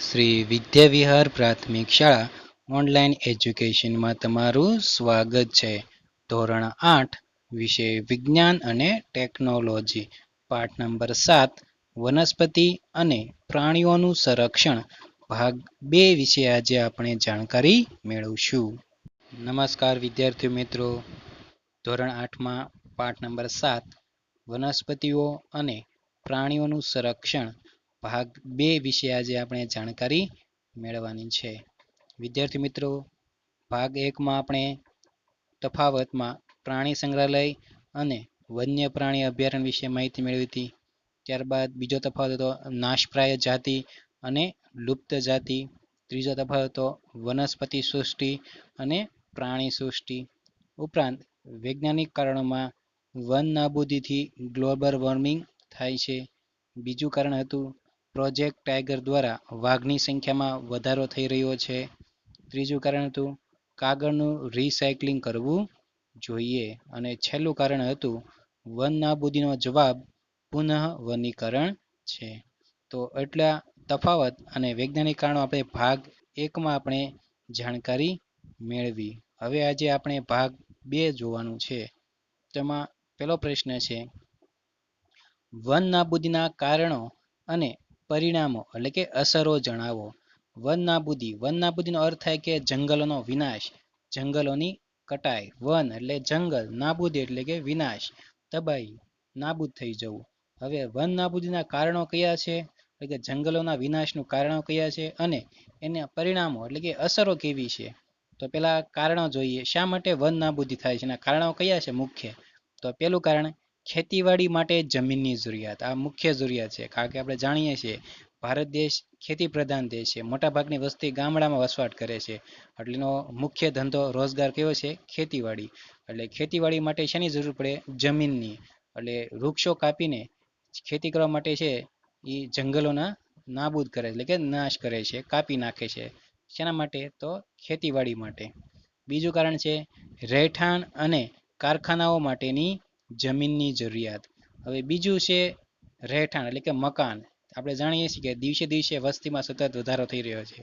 શ્રી વિદ્યાવિહાર પ્રાથમિક શાળા ઓનલાઈન એજ્યુકેશનમાં તમારું સ્વાગત છે. ધોરણ આઠ, વિષય વિજ્ઞાન અને ટેકનોલોજી. પાઠ નંબર સાત, વનસ્પતિ અને પ્રાણીઓનું સંરક્ષણ. ભાગ બે વિશે આજે આપણે જાણકારી મેળવશું. નમસ્કાર વિદ્યાર્થી મિત્રો. ધોરણ આઠમાં પાઠ નંબર સાત, વનસ્પતિઓ અને પ્રાણીઓનું સંરક્ષણ. ભાગ બે વિશે આજે આપણે જાણકારી મેળવવાની છે. વિદ્યાર્થી મિત્રો, ભાગ એકમાં આપણે તફાવતમાં પ્રાણી સંગ્રહાલય અને વન્ય પ્રાણી અભયારણ્ય વિશે માહિતી મેળવી હતી. ત્યારબાદ બીજો તફાવત હતો નાશપ્રાય જાતિ અને લુપ્ત જાતિ. ત્રીજો તફાવત હતો વનસ્પતિ સૃષ્ટિ અને પ્રાણી સૃષ્ટિ. ઉપરાંત વૈજ્ઞાનિક કારણોમાં વન નાબૂદીથી ગ્લોબલ વોર્મિંગ થાય છે. બીજું કારણ હતું પ્રોજેક્ટ ટાઈગર દ્વારા વાઘની સંખ્યામાં વધારો થઈ રહ્યો છે. ત્રીજું કારણ હતું કાગળનું રિસાયકલિંગ કરવું જોઈએ અને છેલ્લું કારણ હતું વન નાબૂદીનો જવાબ પુનઃ વનીકરણ છે. તો એટલા તફાવત અને વૈજ્ઞાનિક કારણો આપણે ભાગ એકમાં આપણે જાણકારી મેળવી. હવે આજે આપણે ભાગ બે જોવાનું છે. તેમાં પહેલો પ્રશ્ન છે વન નાબૂદીના કારણો અને પરિણામો એટલે કે અસરો જણાવો. વન નાબૂદી. વન નાબૂદીનો અર્થ થાય કે જંગલોનો વિનાશ. જંગલોની કટાઈ. વન એટલે જંગલ. નાબૂદી એટલે કે વિનાશ. તબાહી. નાબૂદ થઈ જવું. હવે વન નાબૂદીના કારણો કયા છે? એટલે કે જંગલોના વિનાશનું કારણો કયા છે? અને એના પરિણામો એટલે કે અસરો કેવી છે? તો પેલા કારણો જોઈએ. શા માટે વન નાબૂદી થાય છે? એના કારણો કયા છે મુખ્ય? તો પેલું કારણ ખેતીવાડી માટે જમીનની જરૂરિયાત. આ મુખ્ય જરૂરિયાત છે. કારણ કે આપણે જાણીએ છીએ, ભારત દેશ ખેતી પ્રધાન દેશ છે. મોટાભાગની વસ્તી ગામડામાં વસવાટ કરે છે. એટલેનો મુખ્ય ધંધો રોજગાર કયો છે? ખેતીવાડી. એટલે ખેતીવાડી માટે શેની જરૂર પડે? જમીનની. એટલે વૃક્ષો કાપીને ખેતી કરવા માટે છે એ જંગલોના નાબૂદ કરે એટલે કે નાશ કરે છે, કાપી નાખે છે. શેના માટે? તો ખેતીવાડી માટે. બીજું કારણ છે, રહેઠાણ અને કારખાનાઓ માટેની જમીનની જરૂરિયાત. હવે બીજું છે રહેઠાણ એટલે કે મકાન. આપણે જાણીએ છીએ કે દિવસે દિવસે વસ્તીમાં સતત વધારો થઈ રહ્યો છે.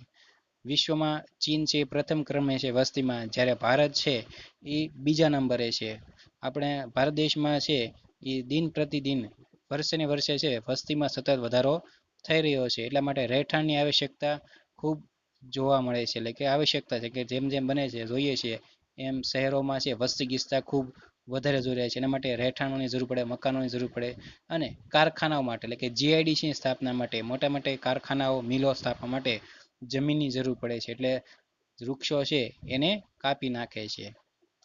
વિશ્વમાં ચીન છે પ્રથમ ક્રમે છે વસ્તીમાં. જ્યારે ભારત છે એ બીજા નંબરે છે. આપણે ભારત દેશમાં છે એ દિન પ્રતિદિન વર્ષે ને વર્ષે છે વસ્તીમાં સતત વધારો થઈ રહ્યો છે. એટલા માટે રહેઠાણની આવશ્યકતા ખૂબ જોવા મળે છે. એટલે કે આવશ્યકતા છે કે જેમ જેમ બને છે, જોઈએ છીએ એમ શહેરોમાં છે વસ્તી ગીચતા ખૂબ વધારે રહ્યા છે. એના માટે રહેઠાણોની જરૂર પડે, મકાનોની જરૂર પડે અને કારખાનાઓ માટે, એટલે કે જીઆઈડીસીની સ્થાપના માટે, મોટા મોટા કારખાનાઓ, મિલો સ્થાપવા માટે જમીનની જરૂર પડે છે. એટલે વૃક્ષો છે એને કાપી નાખે છે.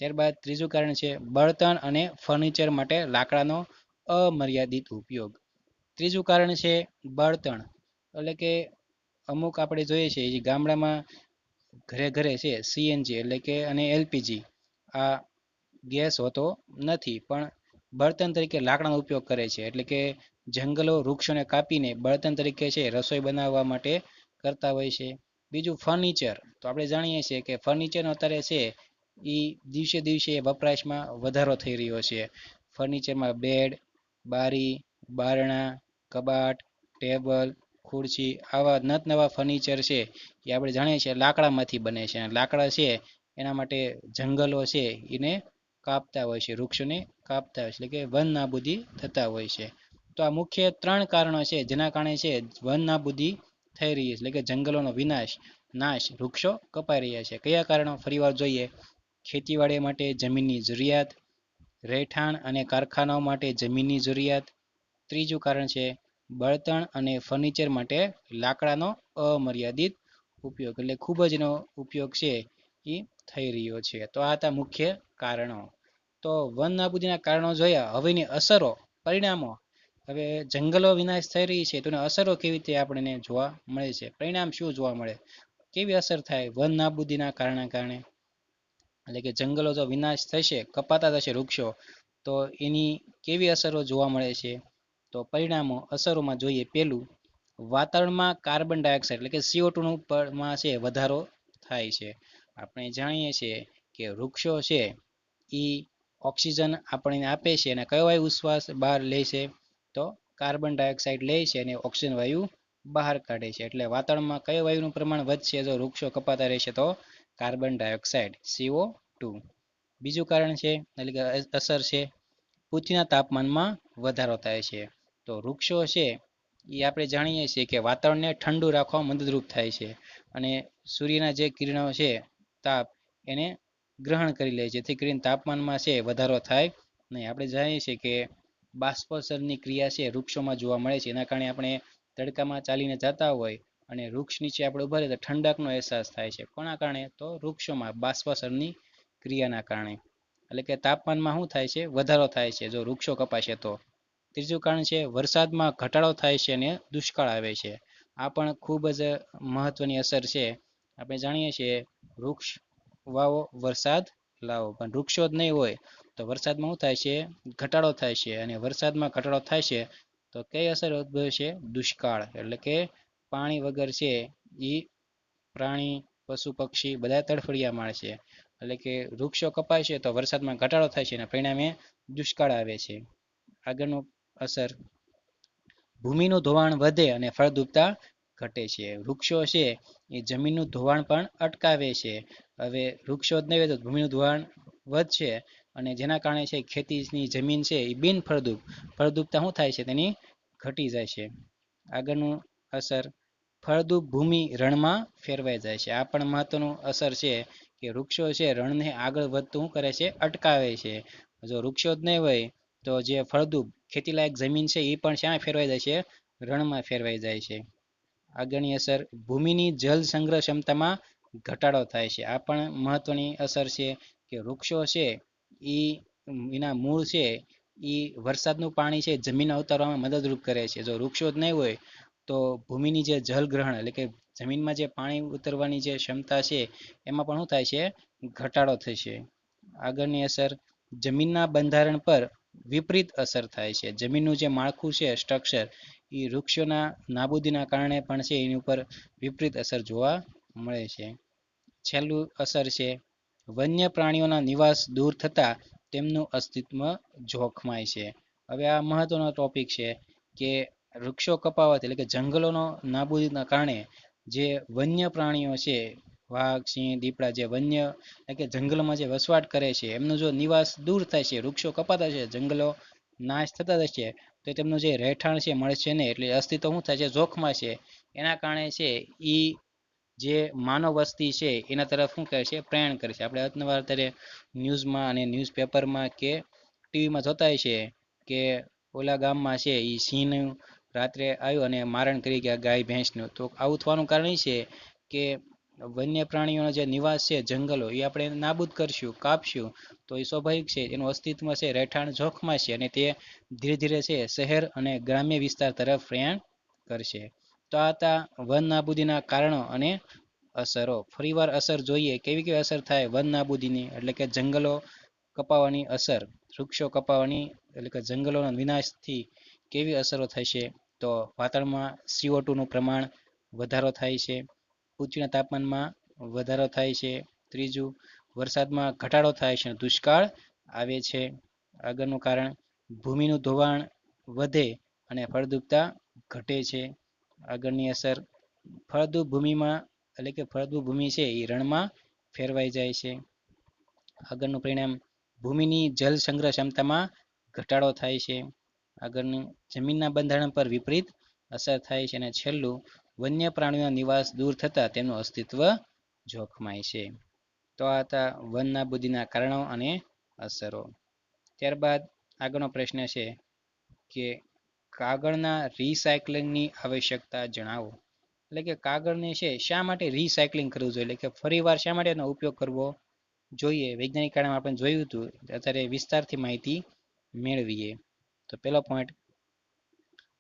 ત્યારબાદ ત્રીજું કારણ છે બળતણ અને ફર્નિચર માટે લાકડાનો અમર્યાદિત ઉપયોગ. ત્રીજું કારણ છે બળતણ. એટલે કે અમુક આપણે જોઈએ છીએ જે ગામડામાં ઘરે ઘરે છે સીએનજી એટલે કે અને એલપીજી આ ગેસ હોતો નથી, પણ બળતણ તરીકે લાકડાનો ઉપયોગ કરે છે. એટલે કે જંગલો વૃક્ષોને કાપીને બળતણ તરીકે છે રસોઈ બનાવવા માટે કરતા હોય છે. બીજું ફર્નિચર. તો આપણે જાણીએ છીએ કે ફર્નિચરનો અત્યારે છે એ દિવસે દિવસે વપરાશમાં વધારો થઈ રહ્યો છે. ફર્નિચરમાં બેડ, બારી, બારણા, કબાટ, ટેબલ, ખુરશી આવા નત નવા ફર્નિચર છે એ આપણે જાણીએ છીએ લાકડામાંથી બને છે. લાકડા છે એના માટે જંગલો છે એને કાપતા હોય છે, વૃક્ષોને કાપતા હોય છે, એટલે કે વન નાબૂદી થતા હોય છે. તો આ મુખ્ય ત્રણ કારણો છે, જેના કારણે છે વન નાબૂદી થઈ રહી છે, એટલે કે જંગલોનો વિનાશ, નાશ, વૃક્ષો કપાઈ રહ્યા છે. કયા કારણો? ફરીવાર જોઈએ. ખેતીવાડી માટે જમીનની જરૂરિયાત, રહેઠાણ અને કારખાનાઓ માટે જમીનની જરૂરિયાત. ત્રીજું કારણ છે, બળતણ અને ફર્નિચર માટે લાકડાનો અમર્યાદિત ઉપયોગ, એટલે ખૂબ જ એનો ઉપયોગ છે એ થઈ રહ્યો છે. તો આ હતા મુખ્ય કારણો. તો વન નાબૂદીના કારણો જોયા. હવેની અસરો, પરિણામો. હવે જંગલો વિનાશ થઈ રહી છે. તો અસરો કેવી રીતે આપણને જોવા મળે છે? પરિણામ શું જોવા મળે? કેવી અસર થાય વન નાબૂદીના કારણે કારણે? એટલે કે જંગલો જો વિનાશ થશે, કપાતા થશે વૃક્ષો, તો એની કેવી અસરો જોવા મળે છે? તો પરિણામો અસરોમાં જોઈએ પેલું, વાતાવરણમાં કાર્બન ડાયોક્સાઇડ, એટલે કે સીઓ ટુનું છે, વધારો થાય છે. આપણે જાણીએ છીએ કે વૃક્ષો છે એ ઓક્સિજન આપણને આપે છે અને કયો વાયુ ઉશ્વાસ બહાર લે છે, તો કાર્બન ડાયોક્સાઇડ લે છે અને ઓક્સિજન વાયુ બહાર કાઢે છે. એટલે વાતાવરણમાં કયો વાયુનું પ્રમાણ વધશે, જો વૃક્ષો કપાતા રહેશે, તો કાર્બન ડાયોક્સાઇડ, સીઓ ટુ. બીજું કારણ છે, એટલે કે અસર છે, પૃથ્વીના તાપમાનમાં વધારો થાય છે. તો વૃક્ષો છે એ આપણે જાણીએ છીએ કે વાતાવરણને ઠંડુ રાખવા મદદરૂપ થાય છે. અને સૂર્યના જે કિરણો છે તાપ એને ગ્રહણ કરી લે જેથી કરીને તાપમાનમાં છે વધારો થાય નહીં. આપણે જાણીએ છીએ કે બાષ્પસરની ક્રિયા છે વૃક્ષોમાં જોવા મળે છે. એના કારણે આપણે તડકામાં ચાલીને જતા હોય અને વૃક્ષ નીચે આપણે ઊભા રહીએ તો ઠંડકનો અહેસાસ થાય છે. કોના કારણે? તો વૃક્ષોમાં બાષ્પસરની ક્રિયાના કારણે. એટલે કે તાપમાનમાં શું થાય છે? વધારો થાય છે. જો વૃક્ષો કપાશે તો. ત્રીજું કારણ છે વરસાદમાં ઘટાડો થાય છે અને દુષ્કાળ આવે છે. આ પણ ખૂબ જ મહત્વની અસર છે. આપણે જાણીએ છીએ વૃક્ષ વાવો, વરસાદ લાવો. પણ વૃક્ષો જ નહીં હોય તો વરસાદમાં શું થાય છે? ઘટાડો થાય છે. અને વરસાદમાં ઘટાડો થાય છે તો કઈ અસર ઉદ્ભવે છે? દુષ્કાળ. એટલે કે પાણી વગર છે એ પ્રાણી, પશુ, પક્ષી બધા તડફડિયા મારે છે. એટલે કે વૃક્ષો કપાય છે તો વરસાદમાં ઘટાડો થાય છે અને પરિણામે દુષ્કાળ આવે છે. આગળનું અસર. ભૂમિનું ધોવાણ વધે અને ફળદ્રુપતા ઘટે છે. વૃક્ષો છે એ જમીનનું ધોવાણ પણ અટકાવે છે. હવે વૃક્ષો જ નહીં હોય તો ભૂમિનું ધોવાણ વધશે અને જેના કારણે છે ખેતીની જમીન છે એ બિન ફળદ્રુપ, ફળદ્રુપતા શું થાય છે? તેની ઘટી જાય છે. આગળનું અસર ફળદ્રુપ ભૂમિ રણમાં ફેરવાઈ જાય છે. આ પણ મહત્વનું અસર છે કે વૃક્ષો છે રણને આગળ વધતું શું કરે છે? અટકાવે છે. જો વૃક્ષો જ નહીં હોય તો જે ફળદ્રુપ ખેતીલાયક જમીન છે એ પણ શ્યાં ફેરવાઈ જાય છે? રણમાં ફેરવાઈ જાય છે. આગળની અસર ભૂમિની જળ સંગ્રહ ક્ષમતામાં ઘટાડો થાય છે. આ પણ મહત્વની અસર છે કે વૃક્ષો છે એ એના મૂળ છે એ વરસાદનું પાણી છે, જમીન અવતારવામાં મદદરૂપ કરે છે. જો વૃક્ષો જ નહીં હોય, તો ભૂમિની જે જલગ્રહણ એટલે કે જમીનમાં જે પાણી ઉતરવાની જે ક્ષમતા છે, એમાં પણ શું થાય છે? ઘટાડો થશે આગળની અસર જમીનના બંધારણ પર વિપરીત અસર થાય છે. જમીનનું જે માળખું છે સ્ટ્રક્ચર એ વૃક્ષોના નાબૂદીના કારણે પણ છે, એની ઉપર વિપરીત અસર જોવા મળે છે. છેલ્લું અસર છે, વન્ય પ્રાણીઓના નિવાસ દૂર થતાં તેમનું અસ્તિત્વ જોખમાય છે. હવે આ મહત્વનો ટોપિક છે કે વૃક્ષો કપાવાથી એટલે કે જંગલોનો નાબૂદીના કારણે જે વન્ય પ્રાણીઓ છે, વાઘ, સિંહ, દીપડા જે વન્ય એટલે કે જંગલમાં જે વસવાટ કરે છે, એમનો જો નિવાસ દૂર થાય છે, વૃક્ષો કપાતા છે, જંગલો નાશ થતા જશે તો તેમનું જે રહેઠાણ છે મળશે નહીં એટલે અસ્તિત્વ શું થાય છે? જોખમાં છે. એના કારણે છે એ જે માનવ વસ્તી છે, એના તરફ શું કરે છે? પ્રયાણ કરે છે. આપણે અતનવાર અત્યારે ન્યૂઝમાં અને ન્યૂઝપેપરમાં કે ટીવીમાં જોતા છે કે ઓલા ગામમાં છે એ સિંહનું રાત્રે આવ્યું અને મારણ કરી ગયા ગાય, ભેંસનું. તો આવું થવાનું કારણ એ છે કે વન્ય પ્રાણીઓનો જે નિવાસ છે, જંગલો, એ આપણે નાબૂદ કરશું, કાપશું. તો એ સ્વાભાવિક છે, એનું અસ્તિત્વ છે, રહેઠાણ જોખમાં છે અને તે ધીરે ધીરે છે, શહેર અને ગ્રામ્ય વિસ્તાર તરફ પ્રયાણ કરશે. તો આ હતા વન નાબૂદીના કારણો અને અસરો. ફરીવાર અસર જોઈએ, કેવી કેવી અસર થાય વન નાબૂદીની? એટલે કે જંગલો કપાવાની અસર, વૃક્ષો કપાવાની, એટલે કે જંગલોના વિનાશથી કેવી અસરો થશે? તો વાતાવરણમાં સીઓ ટુનું પ્રમાણ વધારો થાય છે. પૃથ્વીના તાપમાનમાં વધારો થાય છે. ત્રીજું, વરસાદમાં ઘટાડો થાય છે દુષ્કાળ આવે છે. આગળનું કારણ, ભૂમિનું ધોવાણ વધે અને ફળદ્રુપતા ઘટે છે. આગળની અસર ફળદ્રુપ ભૂમિમાં એટલે કે ફળદ્રુપ ભૂમિ છે એ રણમાં ફેરવાઈ જાય છે. આગળનું પરિણામ, ભૂમિની જલ સંગ્રહ ક્ષમતામાં ઘટાડો થાય છે. આગળનું જમીનના બંધારણ પર વિપરીત અસર થાય છે અને છેલ્લું વન્ય પ્રાણીઓના નિવાસ દૂર થતાં તેમનું અસ્તિત્વ જોખમાય છે. તો આ હતા વનના બુદ્ધિના કારણો અને અસરો. ત્યારબાદ આગળનો પ્રશ્ન છે કે કાગળના રિસાયકલિંગની આવશ્યકતા જણાવો. એટલે કે કાગળને છે શા માટે રિસાયકલિંગ કરવું જોઈએ? એટલે કે ફરીવાર શા માટે એનો ઉપયોગ કરવો જોઈએ? વૈજ્ઞાનિક કારણે આપણે જોયું હતું અત્યારે વિસ્તારથી માહિતી મેળવીએ. તો પહેલો પોઈન્ટ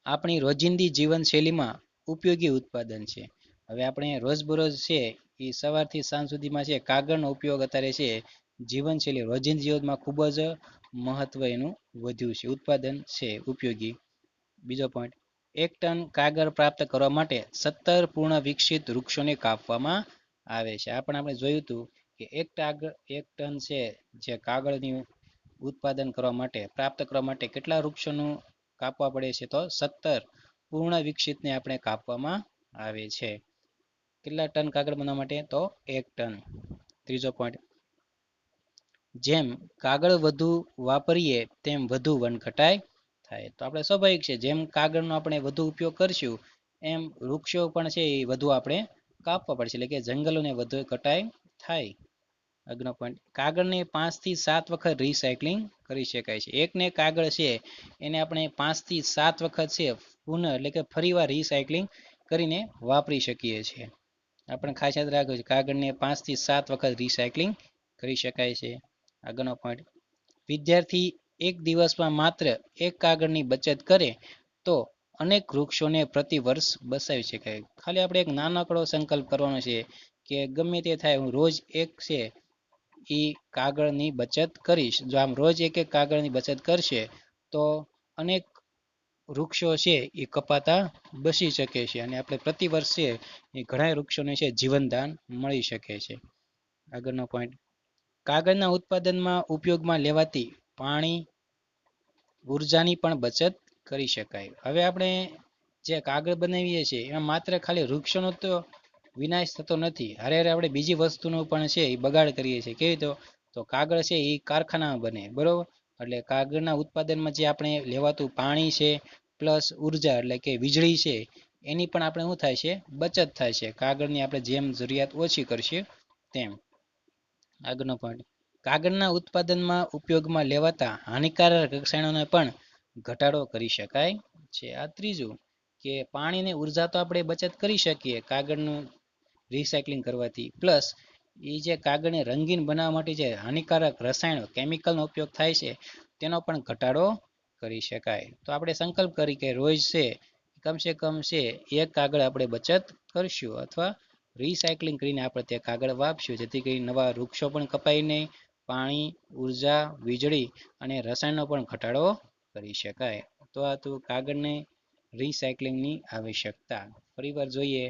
આપણી રોજિંદી જીવનશૈલીમાં ઉપયોગી ઉત્પાદન છે. હવે આપણે રોજબરોજ છે એ સવારથી સાંજ સુધીમાં છે કાગળનો ઉપયોગ અત્યારે છે જીવનશૈલી રોજિંદી જીવનમાં ખૂબ જ મહત્વ એનું વધ્યું છે. ઉત્પાદન છે ઉપયોગી. બીજો પોઈન્ટ એક ટન કાગળ પ્રાપ્ત કરવા માટે સત્તર પૂર્ણ વિકસિત વૃક્ષોને કાપવામાં આવે છે. આ પણ આપણે જોયું હતું કે એક કાગળ એક ટન છે જે કાગળની ઉત્પાદન કરવા માટે, પ્રાપ્ત કરવા માટે કેટલા વૃક્ષોનું કાપવા પડે છે તો સત્તર પૂર્ણ વિકસિતને આપણે કાપવામાં આવે છે. કેટલા ટન કાગળ બનાવવા માટે? તો એક ટન. ત્રીજો પોઈન્ટ જેમ કાગળ વધુ વાપરીએ, તેમ વધુ વનકટાઈ થાય. તો આપણે સ્વાભાવિક છે, જેમ કાગળનો આપણે વધુ ઉપયોગ કરશું, એમ વૃક્ષો પણ છે એ વધુ આપણે કાપવા પડશે. એટલે કે જંગલોને વધુ કટાઈ થાય. અગ્નો પોઈન્ટ કાગળને પાંચથી સાત વખત રિસાયકલિંગ કરી શકાય છે. એકને કાગળ છે, એને આપણે પાંચથી સાત વખત છે પુનઃ એટલે કે ફરીવાર રિસાયકલિંગ કરીને વાપરી શકીએ છીએ. આપણે ખાસ યાદ રાખવું છે કાગળને પાંચથી સાત વખત રિસાયકલિંગ કરી શકાય છે. આગળનો પોઈન્ટ વિદ્યાર્થી એક દિવસમાં માત્ર એક કાગળની બચત કરે તો અનેક વૃક્ષોને પ્રતિ વર્ષ બસાવી શકાય. ખાલી આપણે એક નાનકડો સંકલ્પ કરવાનો છે કે ગમે તે થાય હું રોજ એક છે એ કાગળની બચત કરીશ. જો આમ રોજ એક એક કાગળની બચત કરશે તો અનેક વૃક્ષો છે એ કપાતા બસી શકે છે અને આપણે પ્રતિ વર્ષે એ ઘણા વૃક્ષોને છે જીવનદાન મળી શકે છે. આગળનો પોઈન્ટ કાગળના ઉત્પાદનમાં ઉપયોગમાં લેવાતી પાણી, ઉર્જાની પણ બચત કરી શકાય. હવે આપણે જે કાગળ બનાવીએ છીએ, એમાં માત્ર ખાલી વૃક્ષોનો તો વિનાશ થતો નથી. હારે હારે આપણે બીજી વસ્તુનો પણ છે એ બગાડ કરીએ છીએ. કેવી તો કાગળ છે એ કારખાનામાં બને. બરોબર? એટલે કાગળના ઉત્પાદનમાં જે આપણે લેવાતું પાણી છે, પ્લસ ઊર્જા એટલે કે વીજળી છે, એની પણ આપણે શું થાય છે? બચત થાય છે. કાગળની આપણે જેમ જરૂરિયાત ઓછી કરશે તેમ. આગળનો પોઈન્ટ કાગળના ઉત્પાદનમાં ઉપયોગમાં લેવાતા હાનિકારક રસાયણોને પણ ઘટાડો કરી શકાય છે. આ ત્રીજું કે પાણીની ઊર્જા તો આપણે બચત કરી શકીએ કાગળનું રિસાયકલિંગ કરવાથી. પ્લસ એ જે કાગળને રંગીન બનાવવા માટે જે હાનિકારક રસાયણો કેમિકલનો ઉપયોગ થાય છે, તેનો પણ ઘટાડો કરી શકાય. તો આપણે સંકલ્પ કરી કે રોજ છે, કમસે કમ છે, એક કાગળ આપણે બચત કરશું અથવા રિસાયકલિંગ કરીને આપણે તે કાગળ વાપશું જેથી કરી નવા વૃક્ષો પણ કપાય નહીં, પાણી, ઊર્જા, વીજળી અને રસાયણનો પણ ઘટાડો કરી શકાય. તો આ તો કાગળને રિસાયકલિંગની આવશ્યકતા. ફરીવાર જોઈએ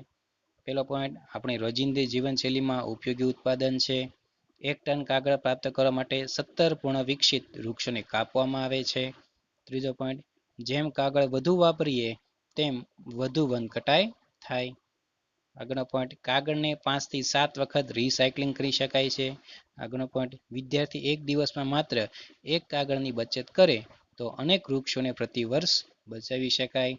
પહેલો પોઈન્ટ આપણી રોજિંદી જીવનશૈલીમાં ઉપયોગી ઉત્પાદન છે. એક ટન કાગળ પ્રાપ્ત કરવા માટે સત્તર પૂર્ણ વિકસિત વૃક્ષોને કાપવામાં આવે છે. ત્રીજો પોઈન્ટ જેમ કાગળ વધુ વાપરીએ, તેમ વધુ વન કટાઈ થાય. આગળનો પોઈન્ટ કાગળને પાંચથી સાત વખત રિસાયકલિંગ કરી શકાય છે. આગળનો પોઈન્ટ વિદ્યાર્થી એક દિવસમાં માત્ર એક કાગળની બચત કરે તો અનેક વૃક્ષોને પ્રતિ વર્ષ બચાવી શકાય.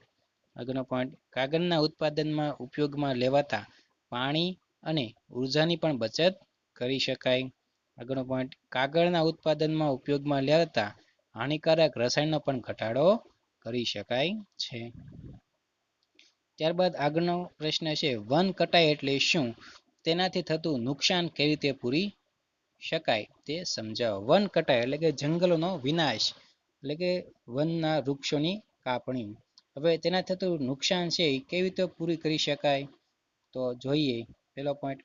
આગળનો પોઈન્ટ કાગળના ઉત્પાદનમાં ઉપયોગમાં લેવાતા પાણી અને ઉર્જાની પણ બચત કરી શકાય. આગળનો પોઈન્ટ કાગળના ઉત્પાદનમાં ઉપયોગમાં લેવાતા હાનિકારક રસાયણનો પણ ઘટાડો કરી શકાય છે. ત્યારબાદ આગળનો પ્રશ્ન છે, વન કટાઈ એટલે શું? તેનાથી થતું નુકસાન કેવી રીતે પૂરી શકાય તે સમજાવો. વન કટાઈ એટલે કે જંગલોનો વિનાશ, એટલે કે વનના વૃક્ષોની કાપણી. હવે તેના થતું નુકસાન છે એ કેવી રીતે પૂરી કરી શકાય? તો જોઈએ. પેલો પોઈન્ટ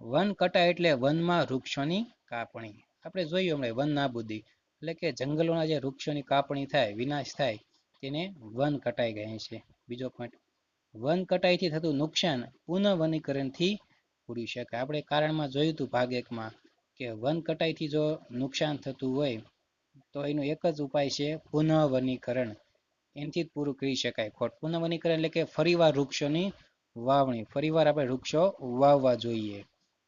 વન કટાઈ એટલે વનમાં વૃક્ષોની કાપણી. આપણે જોયું હમણાં વન નાબૂદી. એટલે કે જંગલોના જે વૃક્ષોની કાપણી થાય, વિનાશ થાય, તેને વન કટાઈ કહે છે. બીજો પોઈન્ટ વન કટાઈથી થતું નુકસાન પુનઃવનીકરણથી પૂરી શકાય. આપણે કારણમાં જોયું હતું ભાગ એકમાં કે વન કટાઈથી જો નુકસાન થતું હોય, તો એનો એક જ ઉપાય છે પુનઃવનીકરણ. એનાથી જ પૂરું કરી શકાય. ખોટ પુનઃવનીકરણ એટલે કે ફરીવાર વૃક્ષોની વાવણી. ફરીવાર આપણે વૃક્ષો વાવવા જોઈએ.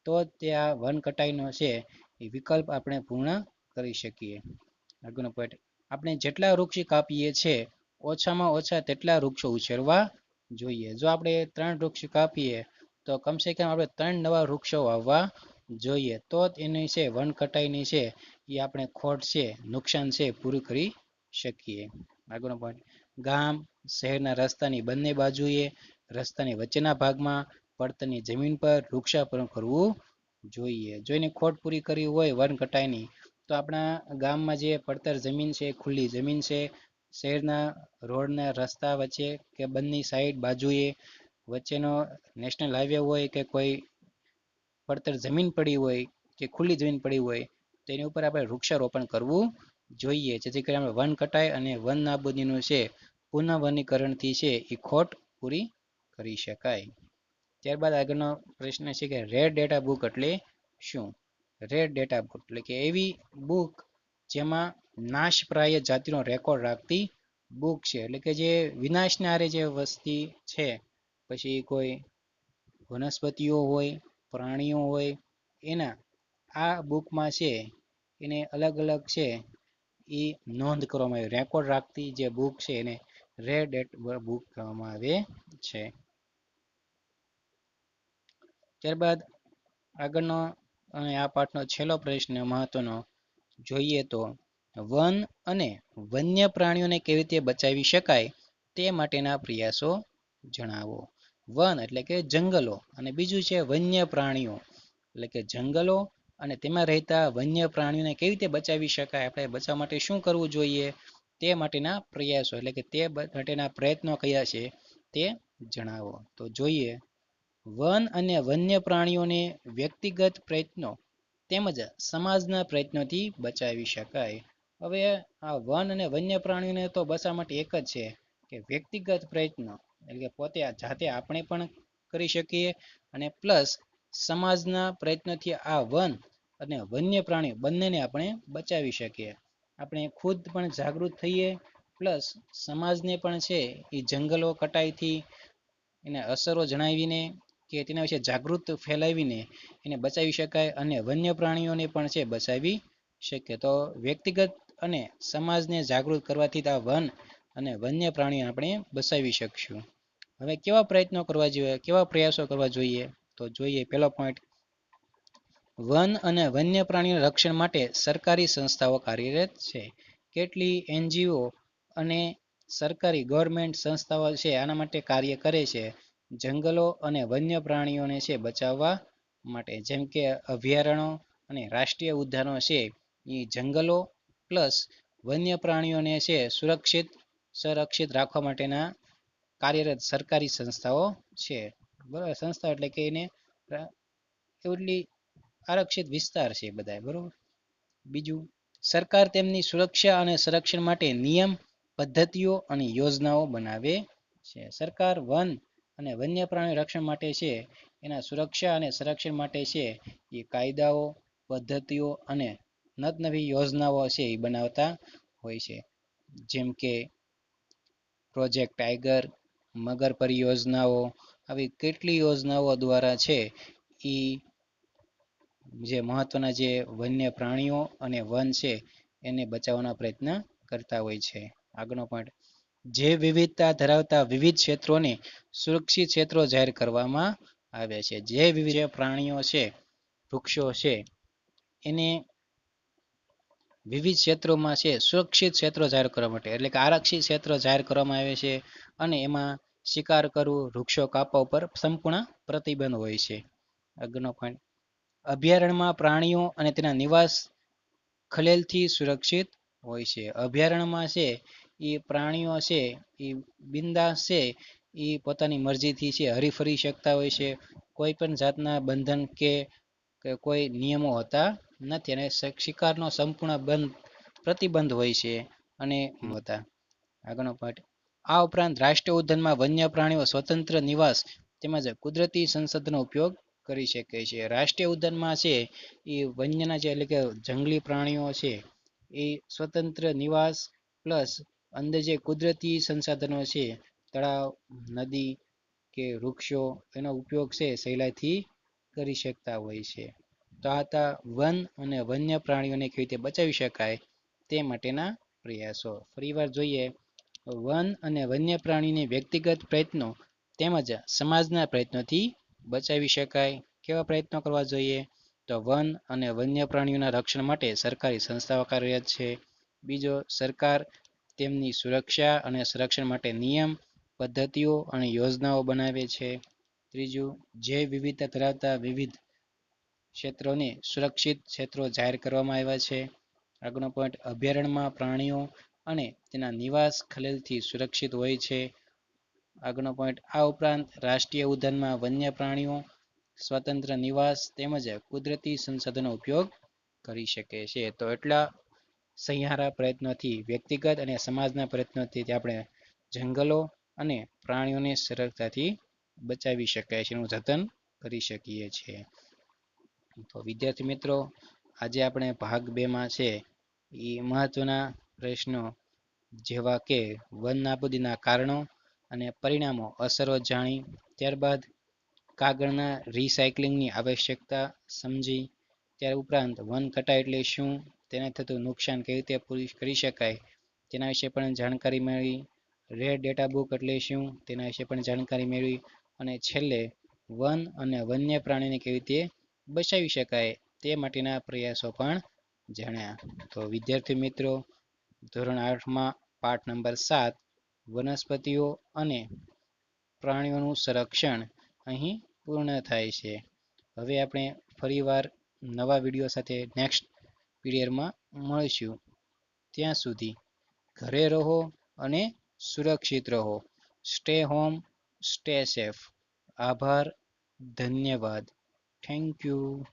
તો તે આ વન કટાઈનો છે એ વિકલ્પ આપણે પૂર્ણ કરી શકીએ. આગળનો પોઈન્ટ આપણે જેટલા વૃક્ષ કાપીએ છીએ ઓછામાં ઓછા તેટલા વૃક્ષો ઉછેરવા જોઈએ. જો આપણે ત્રણ વૃક્ષ કાપીએ, તો કમસે કમ આપણે ત્રણ નવા વૃક્ષો વાવવા જોઈએ. તો જ એની છે, વન કટાઈની છે, એ આપણે ખોટ છે, નુકસાન છે, પૂરું કરી શકીએ. આગળનો પોઈન્ટ ગામ, શહેરના રસ્તાની બંને બાજુએ, રસ્તાની વચ્ચેના ભાગમાં પડતરની જમીન પર વૃક્ષારોપણ કરવું જોઈએ. જોઈને ખોટ પૂરી કરવી હોય વન કટાઈની તો આપણા ગામમાં જે પડતર જમીન છે, ખુલ્લી જમીન છે, શહેરના રોડના રસ્તા વચ્ચે કે બંને સાઈડ બાજુએ વચ્ચેનો નેશનલ હાઈવે હોય કે કોઈ પડતર જમીન પડી હોય કે ખુલ્લી જમીન પડી હોય તો એની ઉપર આપણે વૃક્ષારોપણ કરવું જોઈએ. જેથી કરીને આપણે વન કટાઈ અને વન નાબૂદીનું છે પુનઃવનીકરણથી છે એ ખોટ પૂરી કરી શકાય. ત્યારબાદ આગળનો પ્રશ્ન છે કે રેડ ડેટા બુક એટલે શું? રેડ ડેટા બુક એટલે કે એવી બુક જેમાં નાશપ્રાય જાતિનો રેકોર્ડ રાખતી બુક છે. એટલે કે જે વિનાશનારે જે વસ્તી છે, પછી કોઈ વનસ્પતિઓ હોય, પ્રાણીઓ હોય, એના આ બુકમાં છે એને અલગ અલગ છે એ નોંધ કરવામાં આવી. રેકોર્ડ રાખતી જે બુક છે એને રેડ એટ બુક કહેવામાં આવે છે. ત્યારબાદ આગળનો અને આ પાઠનો છેલ્લો પ્રશ્ન મહત્વનો. જોઈએ તો, વન અને વન્ય પ્રાણીઓને કેવી રીતે બચાવી શકાય તે માટેના પ્રયાસો જણાવો. વન એટલે કે જંગલો અને બીજું છે વન્ય પ્રાણીઓ. એટલે કે જંગલો અને તેમાં રહેતા વન્ય પ્રાણીઓને કેવી રીતે બચાવી શકાય? આપણે બચાવવા માટે શું કરવું જોઈએ? તે માટેના પ્રયાસો એટલે કે તે માટેના પ્રયત્નો કયા છે તે જણાવો. તો જોઈએ. વન અને વન્ય પ્રાણીઓને વ્યક્તિગત પ્રયત્નો તેમજ સમાજના પ્રયત્નોથી બચાવી શકાય. હવે આ વન અને વન્ય પ્રાણીઓને તો બચાવવા માટે એક જ છે કે વ્યક્તિગત પ્રયત્નો એટલે કે પોતે જાતે આપણે પણ કરી શકીએ અને પ્લસ સમાજના પ્રયત્નોથી આ વન અને વન્ય પ્રાણી બંનેને આપણે બચાવી શકીએ. આપણે ખુદ પણ જાગૃત થઈએ, પ્લસ સમાજને પણ છે એ જંગલો કટાઈથી એને અસરો જણાવીને કે તેના વિશે જાગૃત ફેલાવીને એને બચાવી શકાય અને વન્ય પ્રાણીઓને પણ છે બચાવી શકીએ. તો વ્યક્તિગત અને સમાજને જાગૃત કરવાથી આ વન અને વન્ય પ્રાણીઓ આપણે બચાવી શકશું. હવે કેવા પ્રયત્નો કરવા જોઈએ, કેવા પ્રયાસો કરવા જોઈએ? તો જોઈએ પહેલો પોઈન્ટ વન અને વન્ય પ્રાણીઓના રક્ષણ માટે સરકારી સંસ્થાઓ કાર્યરત છે. કેટલી એનજીઓ અને સરકારી ગવર્મેન્ટ સંસ્થાઓ છે આના માટે કાર્ય કરે છે. જંગલો અને વન્ય પ્રાણીઓને છે બચાવવા માટે જેમ કે અભયારણ્યો અને રાષ્ટ્રીય ઉદ્યાનો છે. એ જંગલો પ્લસ વન્ય પ્રાણીઓને છે સુરક્ષિત, સંરક્ષિત રાખવા માટેના કાર્યરત સરકારી સંસ્થાઓ છે. બરાબર, સંસ્થા એટલે કે એને એટલી આરક્ષિત વિસ્તાર છે બધા બરોબર? બીજું, સરકાર તેમની સુરક્ષા અને સંરક્ષણ માટે નિયમ, પદ્ધતિઓ અને યોજનાઓ બનાવે છે. સરકાર વન અને વન્ય પ્રાણી રક્ષણ માટે છે, એના સુરક્ષા અને સંરક્ષણ માટે છે, એ કાયદાઓ, પદ્ધતિઓ અને નતનવી યોજનાઓ છે એ બનાવતા હોય છે. જેમ કે પ્રોજેક્ટ ટાઈગર, મગર પરિયોજનાઓ, આવી કેટલી યોજનાઓ દ્વારા છે એ જે મહત્વના જે વન્ય પ્રાણીઓ અને વન છે, એને બચાવવાના પ્રયત્ન કરતા હોય છે. આગળનો પોઈન્ટ જે વિવિધતા ધરાવતા વિવિધ ક્ષેત્રોને સુરક્ષિત ક્ષેત્રો જાહેર કરવામાં આવે છે. જે વિવિધ પ્રાણીઓ છે, વૃક્ષો છે, એને વિવિધ ક્ષેત્રોમાં છે, સુરક્ષિત ક્ષેત્રો જાહેર કરવા માટે. એટલે કે આરક્ષિત ક્ષેત્રો જાહેર કરવામાં આવે છે અને એમાં શિકાર કરવું, વૃક્ષો કાપવા ઉપર સંપૂર્ણ પ્રતિબંધ હોય છે. આગળનો પોઈન્ટ અભયારણ્યમાં પ્રાણીઓ અને તેના નિવાસ ખલેલથી સુરક્ષિત હોય છે. અભયારણ્યમાં છે એ પ્રાણીઓ છે એ બિંદાસ છે એ પોતાની મરજીથી છે હરીફરી શકતા હોય છે. કોઈ પણ જાતના બંધન કે કોઈ નિયમો હોતા નથી અને શિકારનો સંપૂર્ણ બંધ પ્રતિબંધ હોય છે અને હોતા. આગળનો પાઠ. આ ઉપરાંત રાષ્ટ્રીય ઉદ્યાનમાં વન્ય પ્રાણીઓ સ્વતંત્ર નિવાસ તેમજ કુદરતી સંસદનો ઉપયોગ કરી શકે છે. રાષ્ટ્રીય ઉદ્યાનમાં છે એ વન્યના જે એટલે કે જંગલી પ્રાણીઓ છે એ સ્વતંત્ર નિવાસ પ્લસ અંદર જે કુદરતી સંસાધનો છે, તળાવ, નદી કે વૃક્ષો એનો ઉપયોગ છે સહેલાઈથી કરી શકતા હોય છે. તો આ હતા વન અને વન્ય પ્રાણીઓને કેવી રીતે બચાવી શકાય તે માટેના પ્રયાસો. ફરીવાર જોઈએ, વન અને વન્ય પ્રાણીને વ્યક્તિગત પ્રયત્નો તેમજ સમાજના પ્રયત્નોથી બચાવી શકાય? કેવા પ્રયત્નો કરવા જોઈએ? તો વન અને વન્ય પ્રાણીઓના રક્ષણ માટે સરકારી સંસ્થાઓ કાર્યરત છે. બીજો, સરકાર તેમની સુરક્ષા અને સંરક્ષણ માટે નિયમ, પદ્ધતિઓ અને યોજનાઓ બનાવે છે. ત્રીજું, જે વિવિધતા ધરાવતા વિવિધ ક્ષેત્રોને સુરક્ષિત ક્ષેત્રો જાહેર કરવામાં આવ્યા છે. આગળનો પોઈન્ટ અભયારણ્યમાં પ્રાણીઓ અને તેના નિવાસ ખલેલથી સુરક્ષિત હોય છે. આગળનો પોઈન્ટ આ ઉપરાંત રાષ્ટ્રીય ઉદ્યાનમાં વન્ય પ્રાણીઓ સ્વતંત્ર નિવાસ તેમજ કુદરતી સંસાધનો ઉપયોગ કરી શકે છે. તો એટલા સહિયારા પ્રયત્નોથી વ્યક્તિગત અને સમાજના પ્રયત્નોથી આપણે જંગલો અને પ્રાણીઓને સરળતાથી બચાવી શકાય છે, એનું જતન કરી શકીએ છીએ. તો વિદ્યાર્થી મિત્રો, આજે આપણે ભાગ બેમાં છે એ મહત્વના પ્રશ્નો જેવા કે વન નાબૂદીના કારણો અને પરિણામો અસરો જાણી, ત્યારબાદ કાગળના રિસાયકલિંગની આવશ્યકતા સમજી, ત્યાર ઉપરાંત વન કટાઈ એટલે શું, તેને થતું નુકસાન કેવી રીતે પૂરી કરી શકાય, તેના વિશે પણ જાણકારી મેળવી રેડ ડેટા બુક એટલે શું, તેના વિશે પણ જાણકારી મેળવી અને છેલ્લે વન અને વન્ય પ્રાણીને કેવી રીતે બચાવી શકાય, તે માટેના પ્રયાસો પણ જાણ્યા. તો વિદ્યાર્થી મિત્રો, ધોરણ આઠમાં પાઠ નંબર સાત વનસ્પતિઓ અને પ્રાણીઓનું સંરક્ષણ અહીં પૂર્ણ થાય છે. હવે આપણે ફરીવાર નવા વીડિયો સાથે નેક્સ્ટ પીરિયડમાં મળીશું. ત્યાં સુધી ઘરે રહો અને સુરક્ષિત રહો. સ્ટે હોમ સ્ટે સેફ આભાર, ધન્યવાદ. Thank you